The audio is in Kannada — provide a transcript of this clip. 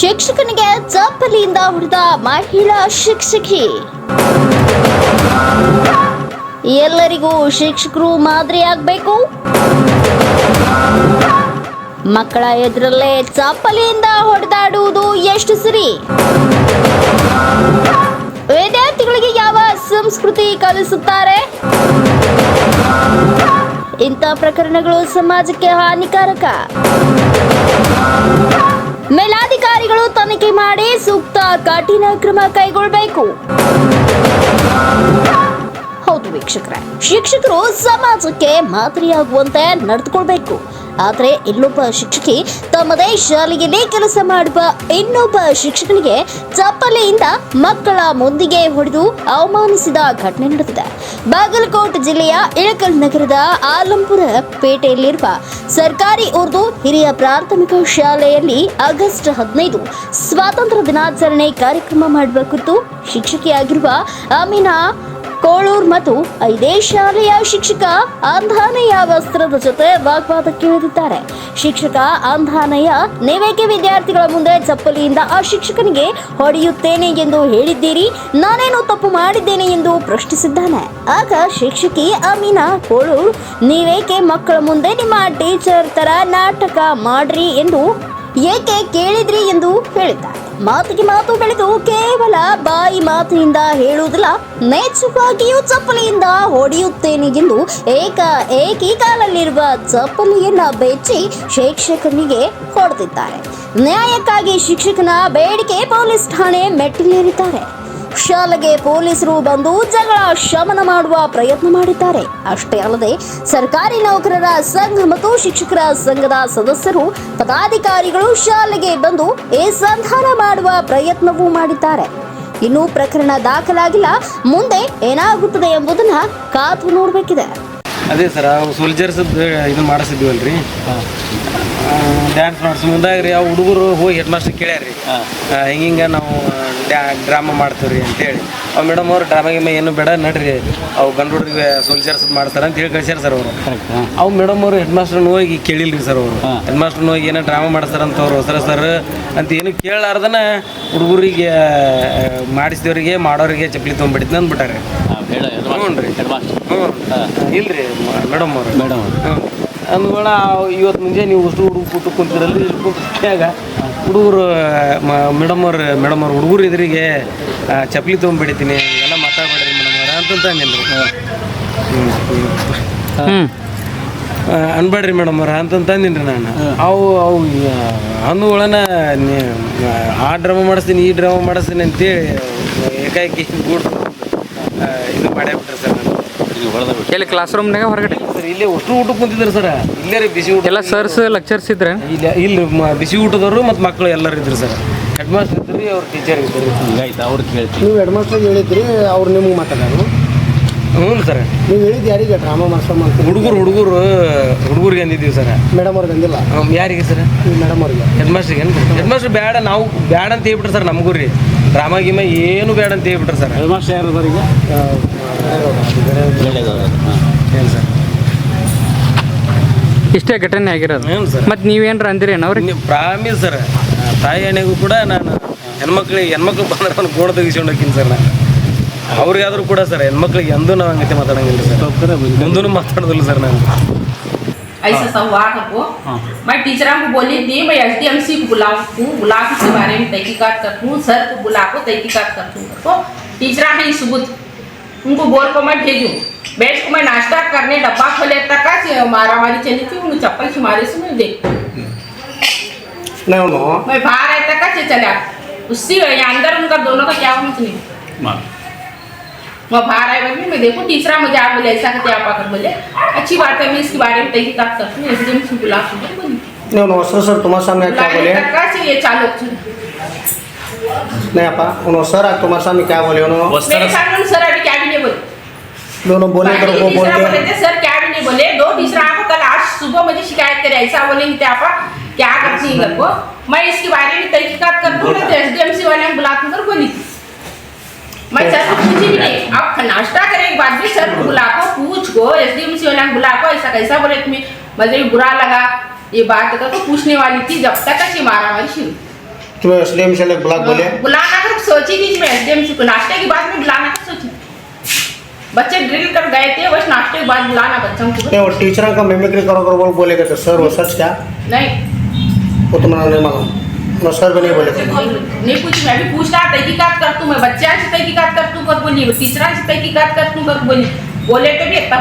ಶಿಕ್ಷಕನಿಗೆ ಚಪ್ಪಲಿಯಿಂದ ಹೊಡೆದ ಮಹಿಳಾ ಶಿಕ್ಷಕಿ. ಎಲ್ಲರಿಗೂ ಶಿಕ್ಷಕರು ಮಾದರಿಯಾಗಬೇಕು. ಮಕ್ಕಳ ಎದುರಲ್ಲೇ ಚಪ್ಪಲಿಯಿಂದ ಹೊಡೆದಾಡುವುದು ಎಷ್ಟು ಸರಿ? ವಿದ್ಯಾರ್ಥಿಗಳಿಗೆ ಯಾವ ಸಂಸ್ಕೃತಿ ಕಲಿಸುತ್ತಾರೆ? ಇಂಥ ಪ್ರಕರಣಗಳು ಸಮಾಜಕ್ಕೆ ಹಾನಿಕಾರಕ. ಕಠಿಣ ಕ್ರಮ ಕೈಗೊಳ್ಳಬೇಕು. ಹೌದು ವೀಕ್ಷಕರೇ. ಶಿಕ್ಷಕರು ಸಮಾಜಕ್ಕೆ ಮಾದರಿಯಾಗುವಂತೆ ನಡೆದುಕೊಳ್ಬೇಕು. ಆದರೆ ಇನ್ನೊಬ್ಬ ಶಿಕ್ಷಕಿ ತಮ್ಮದೇ ಶಾಲೆಯಲ್ಲಿ ಕೆಲಸ ಮಾಡುವ ಇನ್ನೊಬ್ಬ ಶಿಕ್ಷಕನಿಗೆ ಚಪ್ಪಲಿಯಿಂದ ಮಕ್ಕಳ ಮುಂದಿಗೆ ಹೊಡೆದು ಅವಮಾನಿಸಿದ ಘಟನೆ ನಡೆದಿದೆ. ಬಾಗಲಕೋಟೆ ಜಿಲ್ಲೆಯ ಇಳಕಲ್ ನಗರದ ಆಲಂಪುರ ಪೇಟೆಯಲ್ಲಿರುವ ಸರ್ಕಾರಿ ಉರ್ದು ಹಿರಿಯ ಪ್ರಾಥಮಿಕ ಶಾಲೆಯಲ್ಲಿ ಆಗಸ್ಟ್ ಹದಿನೈದು ಸ್ವಾತಂತ್ರ್ಯ ದಿನಾಚರಣೆ ಕಾರ್ಯಕ್ರಮ ಮಾಡುವ ಕುರಿತು ಶಿಕ್ಷಕಿಯಾಗಿರುವ ಅಮೀನಾ ಕೋಳೂರ್ ಮತ್ತು ಐದೇ ಶಾಲೆಯ ಶಿಕ್ಷಕ ಅಂಧಾನಯ್ಯ ವಸ್ತ್ರದ ಜೊತೆ ವಾಗ್ವಾದಕ್ಕೆ ಇಳಿದಿದ್ದಾರೆ ಶಿಕ್ಷಕ ಅಂಧಾನಯ್ಯ ನೇವೇಕೆ ವಿದ್ಯಾರ್ಥಿಗಳ ಮುಂದೆ ಚಪ್ಪಲಿಯಿಂದ ಆ ಶಿಕ್ಷಕನಿಗೆ ಹೊಡೆಯುತ್ತೇನೆ ಎಂದು ಹೇಳಿದ್ದೀರಿ. ನಾನೇನು ತಪ್ಪು ಮಾಡಿದ್ದೇನೆ ಎಂದು ಪ್ರಶ್ನಿಸಿದ್ದಾನೆ. ಆಗ ಶಿಕ್ಷಕಿ ಅಮೀನಾ ಕೋಳೂರ್, ನೀವೇಕೆ ಮಕ್ಕಳ ಮುಂದೆ ನಿಮ್ಮ ಟೀಚರ್ ತರ ನಾಟಕ ಮಾಡ್ರಿ ಎಂದು ಏಕೆ ಕೇಳಿದ್ರಿ ಎಂದು ಹೇಳಿದ್ದಾರೆ. ಮಾತಿಗೆ ಮಾತು ಬೆಳೆದು ಕೇವಲ ಬಾಯಿ ಮಾತಿನಿಂದ ಹೇಳುವುದಿಲ್ಲ ನೇಚವಾಗಿಯೂ ಚಪ್ಪಲಿಯಿಂದ ಹೊಡೆಯುತ್ತೇನೆ ಎಂದು ಏಕ ಏಕಿ ಕಾಲಲ್ಲಿರುವ ಚಪ್ಪಲಿಯನ್ನ ಬೆಚ್ಚಿ ಶಿಕ್ಷಕನಿಗೆ ಹೊಡೆದಿದ್ದಾರೆ. ನ್ಯಾಯಕ್ಕಾಗಿ ಶಿಕ್ಷಕನ ಬೇಡಿಕೆ ಪೊಲೀಸ್ ಠಾಣೆ ಮೆಟ್ಟಿಲೇರಿದ್ದಾರೆ. ಶಾಲೆಗೆ ಪೊಲೀಸರು ಬಂದು ಜಗಳ ಶಮನ ಮಾಡುವ ಪ್ರಯತ್ನ ಮಾಡಿದ್ದಾರೆ. ಅಷ್ಟೇ ಅಲ್ಲದೆ ಸರ್ಕಾರಿ ನೌಕರರ ಸಂಘ ಮತ್ತು ಶಿಕ್ಷಕರ ಸಂಘದ ಸದಸ್ಯರು ಪದಾಧಿಕಾರಿಗಳು ಶಾಲೆಗೆ ಬಂದು ಈ ಸಂಧಾನ ಮಾಡುವ ಪ್ರಯತ್ನವೂ ಮಾಡಿದ್ದಾರೆ. ಇನ್ನು ಪ್ರಕರಣ ದಾಖಲಾಗಿಲ್ಲ. ಮುಂದೆ ಏನಾಗುತ್ತದೆ ಎಂಬುದನ್ನ ಕಾದು ನೋಡಬೇಕಿದೆ. ಅದೇ ಸರ್ ಅವು ಸೋಲ್ಜರ್ಸ್ ಇದನ್ನ ಮಾಡಿಸಿದ್ವಲ್ರಿ? ಡ್ಯಾನ್ಸ್ ಮಾಡಿಸ್. ಮುಂದಾಗ ರೀ ಆ ಹುಡುಗರು ಹೋಗಿ ಹೆಡ್ ಮಾಸ್ಟರ್ ಕೇಳ್ಯಾರ್ರಿ ಹಿಂಗಿಂಗ ನಾವು ಡ್ಯಾ ಡ್ರಾಮಾ ಮಾಡ್ತೀವಿ ರೀ ಅಂತೇಳಿ. ಅವ್ ಮೇಡಮ್ ಅವ್ರು ಡ್ರಾಮಾ ಗಿಮ್ಮ ಏನು ಬೇಡ ನಡ್ರಿ. ಅವು ಗಂಡು ಹುಡುಗರಿಗೆ ಸೋಲ್ಜರ್ಸ್ ಮಾಡ್ತಾರೆ ಅಂತ ಹೇಳಿ ಕಳ್ಸ್ಯಾರ ಸರ್ ಅವರು. ಅವು ಮೇಡಮ್ ಅವರು ಹೆಡ್ ಮಾಸ್ಟರ್ನ ಹೋಗಿ ಕೇಳಿಲ್ರಿ ಸರ್ ಅವರು. ಹೆಡ್ ಮಾಸ್ಟರ್ನ ಹೋಗಿ ಏನೋ ಡ್ರಾಮಾ ಮಾಡ್ತಾರಂತ ಅವ್ರು ಸರ್ ಸರ್ ಅಂತ ಏನು ಕೇಳಾರ್ದನ ಹುಡುಗರಿಗೆ ಮಾಡಿಸಿದವ್ರಿಗೆ ಮಾಡೋರಿಗೆ ಚಪ್ಪಲಿ ತೊಗೊಂಡ್ಬಿಡ್ತೀನಿ ಅಂದ್ಬಿಟ್ಟಾರೆ. ಹ್ಞೂ ರೀ ಹ್ಞೂ ಇಲ್ರಿ ಮೇಡಮ್ ಅವರು. ಮೇಡಮ್ ಹ್ಞೂ ಅಂದ್ಮೇಲೆ ಇವತ್ತು ಮುಂಜಾನೆ ನೀವು ಅಷ್ಟು ಹುಡುಗ ಕೂತು ಕುಂತಿರಲ್ಲಿ ಕುಂತಾಗ ಹುಡುಗರು ಮೇಡಮ್ ಮೇಡಮರ್ ಮೇಡಮ್ ಅವ್ರ ಹುಡುಗರು ಎದುರಿಗೆ ಆ, ಚಪ್ಪಲಿ ತೊಗೊಂಡ್ಬಿಡ್ತೀನಿ ಎಲ್ಲ ಮಾತಾಡ್ಬೇಡ್ರಿ ಮೇಡಮ್ ಅವ್ರ ಅಂತಂತ ಹ್ಞೂ ಅನ್ಬೇಡ್ರಿ ಮೇಡಮ್ ಅವ್ರ ಅಂತಂತ ರೀ ನಾನು. ಅವು ಅವು ಅಂದುಗಳನ್ನ ಆ ಡ್ರಾಮಾ ಮಾಡಿಸ್ತೀನಿ ಈ ಡ್ರಾಮಾ ಮಾಡಿಸ್ತೀನಿ ಅಂತೇಳಿ ಏಕಾಏಕಿ ಗೂಡ್ ಇದು ಮಾಡೇ ಬಿಟ್ರಿ ಸರ್ ನಾನು. ಎಲ್ಲಿ ಕ್ಲಾಸ್ ರೂಮ್ನಾಗ ಹೊರಗಡೆ? ಸರ್ ಇಲ್ಲೇ ಅಷ್ಟು ಊಟಕ್ಕೆ ಕುಂತಿದ್ರು ಸರ್. ಇಲ್ಲೇ ರೀ ಬಿಸಿ ಊಟ. ಎಲ್ಲ ಸರ್ಸ್ ಲೆಕ್ಚರ್ಸ್ ಇದ್ರೆ? ಇಲ್ಲ ಇಲ್ಲಿ ಮ- ಬಿಸಿ ಊಟದವರು ಮತ್ತು ಮಕ್ಕಳು ಎಲ್ಲರೂ ಇದ್ರು ಸರ್. ಹೆಡ್ ಮಾಸ್ಟರ್ ಇದ್ರಿ ಅವ್ರ ಟೀಚರ್ ಇದ್ದರು ಹಿಂಗಾಯ್ತು ಅವ್ರು ಕೇಳ್ತೀವಿ ನೀವು ಹೆಡ್ ಮಾಸ್ಟರ್ ಹೇಳಿದ್ರಿ ಅವ್ರು ನಿಮ್ಗೆ ಮಾತಾಡೋರು ಹ್ಞೂ ಸರ್. ನೀವು ಹೇಳಿದ್ದು ಯಾರಿಗೆ ಡ್ರಾಮಾ ಮಾಸ್ಟರ್ ಮಾಡ್ತೀವಿ ಹುಡುಗರು ಹುಡುಗರು ಹುಡುಗರಿಗೆ ಅಂದಿದ್ದೀವಿ ಸರ್. ಮೇಡಮ್ ಅವ್ರಿಗೆ ಅಂದಿಲ್ಲ? ಯಾರಿಗೆ ಸರ್? ಈ ಮೇಡಮ್ ಅವ್ರಿಗೆ. ಹೆಡ್ ಮಾಸ್ಟರ್ಗೆ ಏನು ಹೆಡ್ ಮಾಸ್ಟರ್ ಬೇಡ ನಾವು ಬೇಡ ಅಂತ ಹೇಳ್ಬಿಟ್ರೆ ಸರ್ ನಮಗೂ ರೀ. ಡ್ರಾಮಾ ಗಿಮ ಏನು ಬೇಡ ಅಂತ ಹೇಳ್ಬಿಟ್ರೆ ಸರ್. ಯಾರು ಅವರಿಗೆ ಏನು ಸರ್ ಇಷ್ಟೇ ಘಟನೆ ಆಗಿರೋದು. ಮತ್ತೆ ಸರ್? ಮತ್ತು ನೀವೇನ್ರ ಅಂದಿರಿ ಅವ್ರಿಗೆ? ನೀವು ಪ್ರಾಮಿಸ್ ಸರ್. ತಾಯಿ ಎಣ್ಣೆಗೂ ಕೂಡ ನಾನು ಹೆಣ್ಮಕ್ಳಿಗೆ ಹೆಣ್ಮಕ್ಳು ಬಂದ್ರೆ ಅವ್ನು ಗೋಡ ತೆಗಿಸ್ಕೊಂಡು ಹೋಗ್ತೀನಿ ಸರ್ ನಾನು. ಅವ್ರಿಗಾದ್ರೂ ಕೂಡ ಸರ್ ಹೆಣ್ಮಕ್ಳಿಗೆ ಎಂದೂ ನಾವು ಹಂಗತೆ ಮಾತಾಡಂಗಿಲ್ಲ ಸರ್. ಮುಂದೂ ಮಾತಾಡೋದಿಲ್ಲ ಸರ್ ನಾನು. ऐसा सब हुआ हमको मैं टीचर को बोली थी मैं एस डी एम सी को बुलाऊँ बुला के इसके बारे में तहकीकात करती हूँ सर को बुला को तहकीकात करती हूँ तो टीचर है सबूत उनको बोल को मैं भेजूँ। बैठ को मैं नाश्ता करने डब्बा खोले तक मारा मारी चली थी उन्हें चप्पल से मारे से मैं देख। मैं बाहर आए तक का चला। उसी अंदर उनका दोनों का क्या कुछ नहीं बाहर आए बल्कि मैं देखूँ तीसरा मुझे आप बोले ऐसा करते आप आकर बोले अच्छी बात है मैं इसके बारे में तहकीकात करती हूँ एस डी एम सी बुला. बोली ನೀವು नमस्ते सर तुम्हारे सामने क्या बोले ये चालू नहीं आपा उन्होंने सर आज तुम्हारे सामने क्या बोले उन्होंने मेरे सामने सर अभी क्या भी नहीं बोले दोनों बोले तो वो बोलते। थे सर क्या भी नहीं बोले. दो तीसरा आपको कल आज सुबह मुझे शिकायत करे ऐसा बोलेंगे थे आप क्या करती है घर को मैं इसके बारे में तहकीकात कर दूँ तो एस डी एम सी वाले बुलाते बोली थी मैं सर को पूछी भी नहीं। अब नाश्ता करे के बाद भी सर बुला को पूछ को एस डी एम सी वाले बुला को ऐसा कैसा बोले तुम्हें? मुझे बुरा लगा। ये बात तो पूछने वाली थी जब तक अच्छी मारा मारी शुरू। तुम्हें एस डी एम से ब्लॉक बोले बुलाना कर सोची थी मैं एसडीएमसी को। नाश्ते के बाद में बुलाना कर सोची। बच्चे ड्रिल कर गए थे बस नाश्ते के बाद बुलाना बच्चों को। नहीं वो टीचर का मेमिक्री करो करो बोल बोले तो सर वो सच क्या? नहीं। वो तुम्हारा नहीं मालूम ना बने बोले नहीं कुछ मैं भी पूछ रहा तहकीकात कर तू, मैं बच्चा से तहकीकात कर तू कर बोली टीचर से तहकीकात कर तू कर बोली बोले तो भी इतना